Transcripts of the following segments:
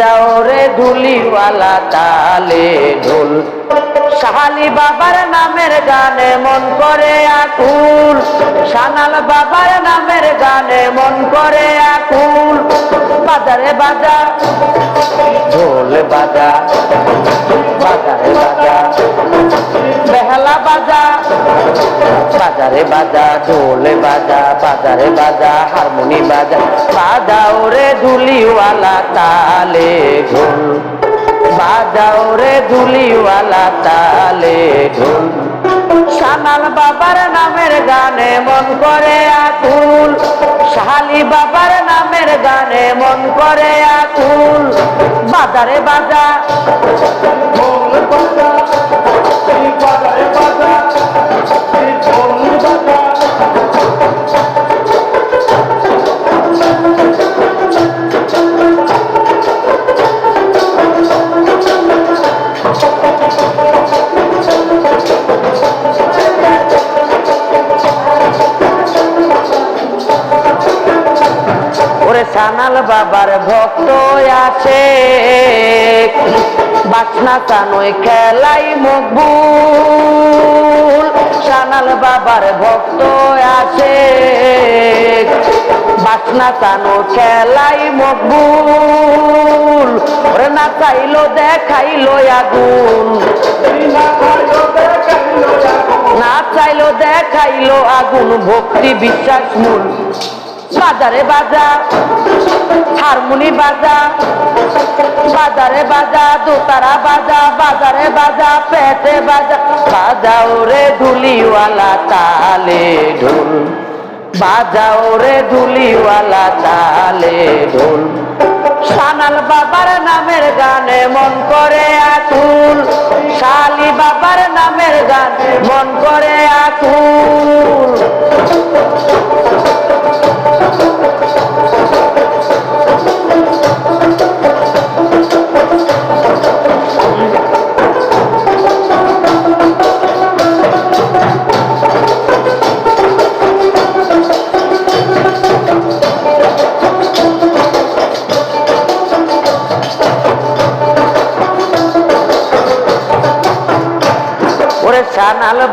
বাজাও রে ধুলিওয়ালা তালে ঢোল। শাহালি বাবার নামের গানে মন করে আকুল। সানাল বাবার নামের গানে মন করে আকুল। বাজারে বাজা, ঢোল বাজা, বাজারে বাজা, বেহালা বাজা। বাজারে বাজা ঢোলে বাজা, বাজারে বাজা, হারমোনি বাজা। বাজাও রে ধুলিওয়ালা তালে ঢোল। বাজাও রে ধুলিওয়ালা তালে ঢোল। সানাল বাবার নামের গানে মন করে আকুল। শাহালি বাবার নামের গানে মন করে আকুল। বাজারে বাজা। সানাল বাবার ভক্ত আছে। বাসনা কানই খেলাই মকবুল। সানাল বাবার ভক্ত আছে। বাসনা কানো খেলাই মকবুল। ওরে না চাইলো দেখাইলো আগুন। না চাইলো দেখাইলো আগুন। ভক্তি বিশ্বাস মূল। বাজারে বাজা, হারমোনি বাজা, বাজারে বাজা, দোতারা বাজা, বাজারে বাজা, পেটে বাজা, বাজাও রে ধুলিওয়ালা তালে ঢোল, বাজাও রে ধুলিওয়ালা তালে ঢোল। সানাল বাবার নামের গানে মন করে আতুল, শালি বাবার নামের গানে মন করে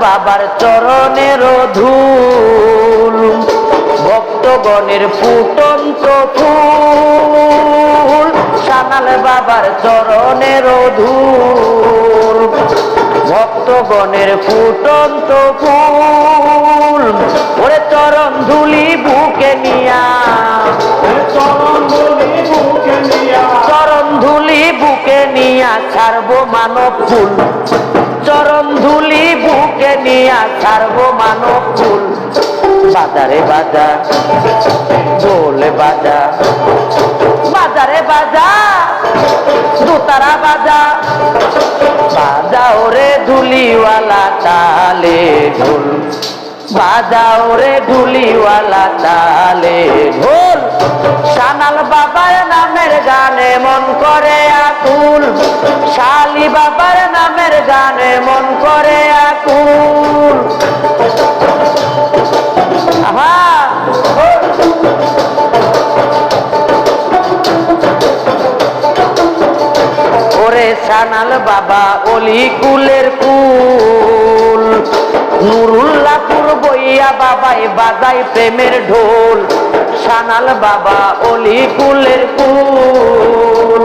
বাবার চরণের ধূল ভক্তগণের ফুটন্ত ফুল সানাল বাবার চরণের ধূল ভক্তগণের ফুটন্ত ফুল। ওরে চরণ ধুলি বুকে নিয়া চরণ ধুলি বুকে নিয়া। চরণ ধুলি বুকে নিয়া ছাড়বো মানব ফুল। চরণ ধুলি নিয়া ছাড়বো মানব ফুল বাজারে বাজা, দোলে বাজা। বাজারে বাজা, দোতারা বাজা। বাজাও রে ধুলিওয়ালা তালে ঢোল। বাজাও রে ধুলিওয়ালা তালে ঢোল। সানাল বাবার নামের গানে মন করে আকুল। শালি বাবার নামের গানে মন করে আকুল। সানাল বাবা অলি কুলের কুল। নুরুল্লাপুর বইয়া বাবাই বাজাই প্রেমের ঢোল। সানাল বাবা অলি কুলের কুল।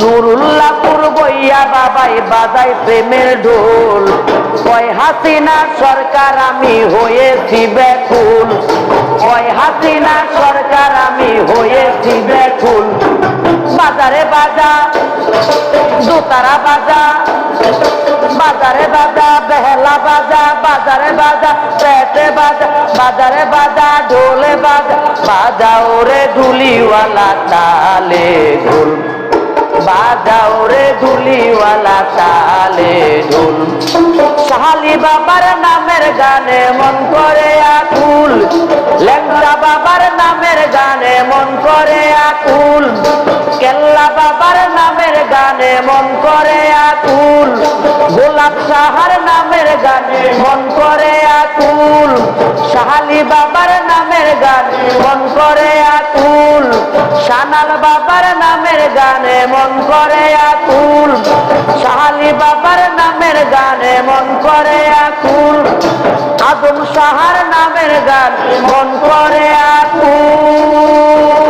নুরুল্লাপুর বইয়া বাবাই বাজাই প্রেমের ঢোল। কয় হাসিনা সরকার আমি হয়েছি ব্যাকুল। কয় হাসিনা সরকার আমি হয়েছি ব্যাকুল। বাজারে বাজা, দোতারা বাজা, বাজারে বাজা, বেহলা বাজা, বাজারে বাজা, পেটে বাজা, বাজারে বাজা, ঢোলে বাজা বাজাও রে ধুলিওয়ালা তালে ঢোল। বাজাও রে ধুলিওয়ালা তালে ঢোল। বাবার নামের গানে মন করে আকুল। লেংরা বাবার নামের গানে মন করে আকুল। কেল্লা বাবার নামের গানে মন করে আকুল। গোলাপ সাহার নামের গানে মন করে আকুল। শাহালি বাবার নামের গানে মন করে সানাল বাবার নামের গানে মন করে আকুল। সাহালি বাবার নামের গানে মন করে আকুল। আদম সাহার নামের গানে মন করে আকুল।